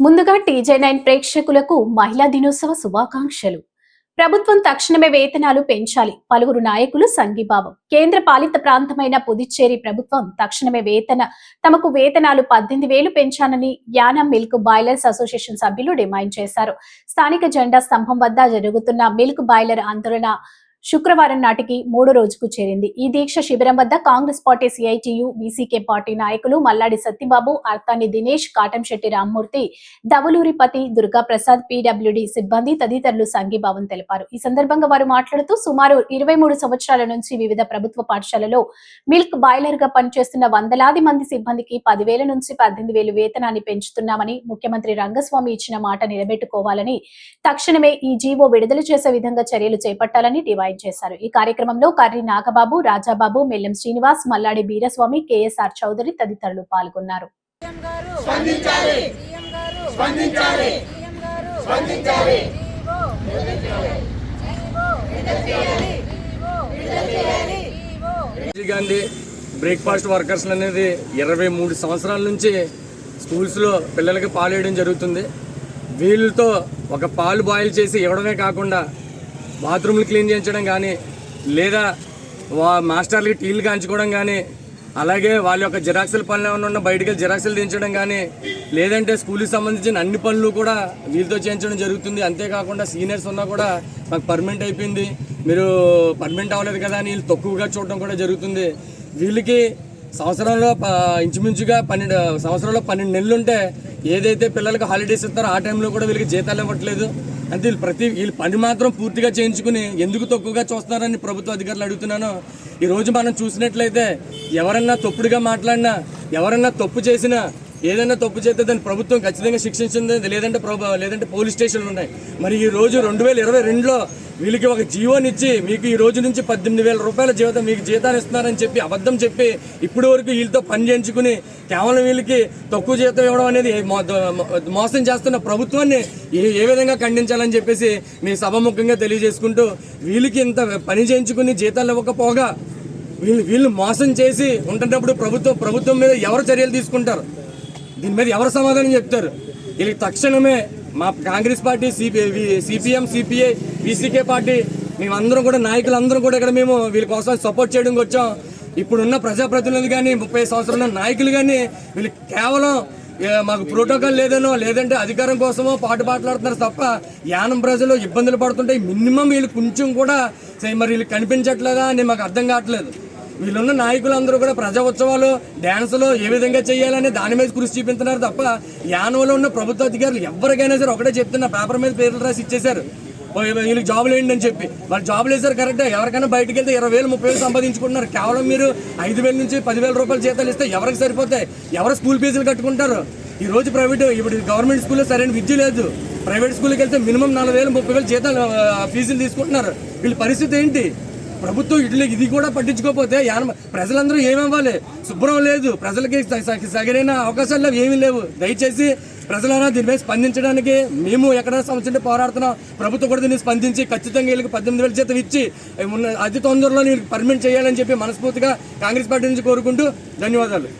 ముందుగా TJ nine ప్రేక్షకులకు మహిళా దినోత్సవ శుభాకాంక్షలు. ప్రభుత్వం తక్షణమే వేతనాలు పెంచాలి. పలువురు నాయకులు సంఘీభావం. కేంద్ర పాలిత ప్రాంతమైన పుదుచ్చేరి ప్రభుత్వం తక్షణమే వేతన తమకు వేతనాలు పద్దెనిమిది వేలు పెంచాలని యానం మిల్క్ బాయిలర్స్ అసోసియేషన్ సభ్యులు డిమాండ్ చేశారు. స్థానిక జెండా స్తంభం వద్ద జరుగుతున్న మిల్క్ బాయిలర్ ఆందోళన శుక్రవారం నాటికి మూడో రోజుకు చేరింది. ఈ దీక్ష శిబిరం వద్ద కాంగ్రెస్ పార్టీ సిఐటియు వీసీకే పార్టీ నాయకులు మల్లాడి సత్యబాబు అర్తాని దినేష్ కాటంశెట్టి రామ్మూర్తి దవలూరిపతి దుర్గా ప్రసాద్ పీడబ్ల్యూడి సిబ్బంది తదితరులు సంఘీభావం తెలిపారు. ఈ సందర్భంగా వారు మాట్లాడుతూ సుమారు ఇరవై మూడు సంవత్సరాల నుంచి వివిధ ప్రభుత్వ పాఠశాలలో మిల్క్ బాయిలర్గా పనిచేస్తున్న వందలాది మంది సిబ్బందికి పదివేల నుంచి పద్దెనిమిది వేలు వేతనాన్ని పెంచుతున్నామని ముఖ్యమంత్రి రంగస్వామి ఇచ్చిన మాట నిలబెట్టుకోవాలని తక్షణమే ఈ జీవో విడుదల చేసే విధంగా చర్యలు చేపట్టాలని డిమాండ్ చేశారు. ఈ కార్యక్రమంలో కర్రి నాగబాబు రాజాబాబు మెల్లెం శ్రీనివాస్ మల్లాడి బీరస్వామి కేఎస్ఆర్ చౌదరి తదితరులు పాల్గొన్నారు. గాంధీ బ్రేక్ఫాస్ట్ వర్కర్స్ అనేది ఇరవై మూడు సంవత్సరాల నుంచి స్కూల్స్లో పిల్లలకి పాలు వేయడం జరుగుతుంది. వీళ్ళతో ఒక పాలు బాయిల్ చేసి ఇవ్వడమే కాకుండా బాత్రూమ్లు క్లీన్ చేయించడం కానీ లేదా వా మాస్టర్లకి టీలు కాంచుకోవడం కానీ అలాగే వాళ్ళ యొక్క జిరాక్సుల పనులు ఏమైనా ఉన్న బయటికి జిరాక్సులు దించడం కానీ లేదంటే స్కూల్కి సంబంధించిన అన్ని పనులు కూడా వీళ్ళతో చేయించడం జరుగుతుంది. అంతేకాకుండా సీనియర్స్ ఉన్నా కూడా మాకు పర్మనెంట్ అయిపోయింది. మీరు పర్మనెంట్ అవ్వలేదు కదా అని వీళ్ళు తక్కువగా చూడడం కూడా జరుగుతుంది. వీళ్ళకి సంవత్సరంలో ఇంచుమించుగా పన్నెండు సంవత్సరంలో పన్నెండు నెలలు ఉంటే ఏదైతే పిల్లలకు హాలిడేస్ ఇస్తారో ఆ టైంలో కూడా వీళ్ళకి జీతాలు ఇవ్వట్లేదు. అంటే వీళ్ళు ప్రతి వీళ్ళు పని మాత్రం పూర్తిగా చేయించుకుని ఎందుకు తక్కువగా చూస్తున్నారని ప్రభుత్వ అధికారులు అడుగుతున్నాను. ఈ రోజు మనం చూసినట్లయితే ఎవరన్నా తప్పుడుగా మాట్లాడినా ఎవరన్నా తప్పు చేసినా ఏదైనా తప్పు చేస్తే దాన్ని ప్రభుత్వం ఖచ్చితంగా శిక్షించింది లేదంటే ప్రభు లేదంటే పోలీస్ స్టేషన్లు ఉన్నాయి. మరి ఈ రోజు రెండు వేల ఇరవై రెండులో వీళ్ళకి ఒక జీవోనిచ్చి మీకు ఈ రోజు నుంచి పద్దెనిమిది వేల రూపాయల జీవితం మీకు జీతాన్ని ఇస్తున్నారని చెప్పి అబద్ధం చెప్పి ఇప్పటి వరకు వీళ్ళతో పని చేయించుకుని కేవలం వీళ్ళకి తక్కువ జీతం ఇవ్వడం అనేది మోసం చేస్తున్న ప్రభుత్వాన్ని ఏ ఏ విధంగా ఖండించాలని చెప్పేసి మీ సభముఖంగా తెలియజేసుకుంటూ వీళ్ళకి ఇంత పని చేయించుకుని జీతాలు ఇవ్వకపోగా వీళ్ళు వీళ్ళు మోసం చేసి ఉంటున్నప్పుడు ప్రభుత్వం ప్రభుత్వం మీద ఎవరు చర్యలు తీసుకుంటారు? దీని మీద ఎవరు సమాధానం చెప్తారు? వీళ్ళకి తక్షణమే మా Congress party CP CPM CPI BCK party మేమందరం కూడా నాయకులందరం కూడా ఇక్కడ మేము వీళ్ళ కోసం సపోర్ట్ చేయడానికి వచ్చాం. ఇప్పుడున్న ప్రజాప్రతినిధులు కానీ ముప్పై సంవత్సరాల నాయకులు కానీ వీళ్ళు కేవలం మాకు ప్రోటోకాల్ లేదనో లేదంటే అధికారం కోసమో పాటు పాటలాడుతున్నారు తప్ప యానం ప్రజలు ఇబ్బందులు పడుతుంటే మినిమం వీళ్ళు కొంచెం కూడా మరి వీళ్ళు కనిపించట్లేదా అని మాకు అర్థం కావట్లేదు. వీళ్ళున్న నాయకులందరూ కూడా ప్రజా ఉత్సవాలు డ్యాన్సులు ఏ విధంగా చేయాలని దాని మీద కృషి చూపించుతున్నారు తప్ప యానవలో ఉన్న ప్రభుత్వ అధికారులు ఎవరికైనా సరే ఒకటే చెప్తున్నా పేపర్ మీద పేర్లు రాసి ఇచ్చేశారు. వీళ్ళకి జాబులు వేయండి అని చెప్పి. వాళ్ళు జాబులు వేసారు కరెక్టే. ఎవరికైనా బయటకు వెళ్తే ఇరవై వేలు ముప్పై వేలు సంపాదించుకుంటున్నారు. కేవలం మీరు ఐదు వేల నుంచి పదివేల రూపాయలు జీతాలు ఇస్తే ఎవరికి సరిపోతాయి? ఎవరు స్కూల్ ఫీజులు కట్టుకుంటారు? ఈ రోజు ప్రైవేట్ ఇప్పుడు గవర్నమెంట్ స్కూల్లో సరైన విద్య లేదు. ప్రైవేట్ స్కూల్కి వెళ్తే మినిమం నాలుగు వేలు ముప్పై వేలు జీతాలు ఫీజులు తీసుకుంటున్నారు. వీళ్ళ పరిస్థితి ఏంటి? ప్రభుత్వం ఇట్లా ఇది కూడా పట్టించుకోకపోతే యాన ప్రజలందరూ ఏమివ్వాలి? శుభ్రం లేదు. ప్రజలకి సగరైన అవకాశాలు లేవు, ఏమీ లేవు. దయచేసి ప్రజలైనా దీనిపై స్పందించడానికి మేము ఎక్కడ సంవత్సరం పోరాడుతున్నాం. ప్రభుత్వం కూడా దీన్ని స్పందించి ఖచ్చితంగా వీళ్ళకి పద్దెనిమిది వేల జీతం ఇచ్చి ఉన్న అతి తొందరలో వీళ్ళకి పర్మిట్ చేయాలని చెప్పి మనస్ఫూర్తిగా కాంగ్రెస్ పార్టీ నుంచి కోరుకుంటూ ధన్యవాదాలు.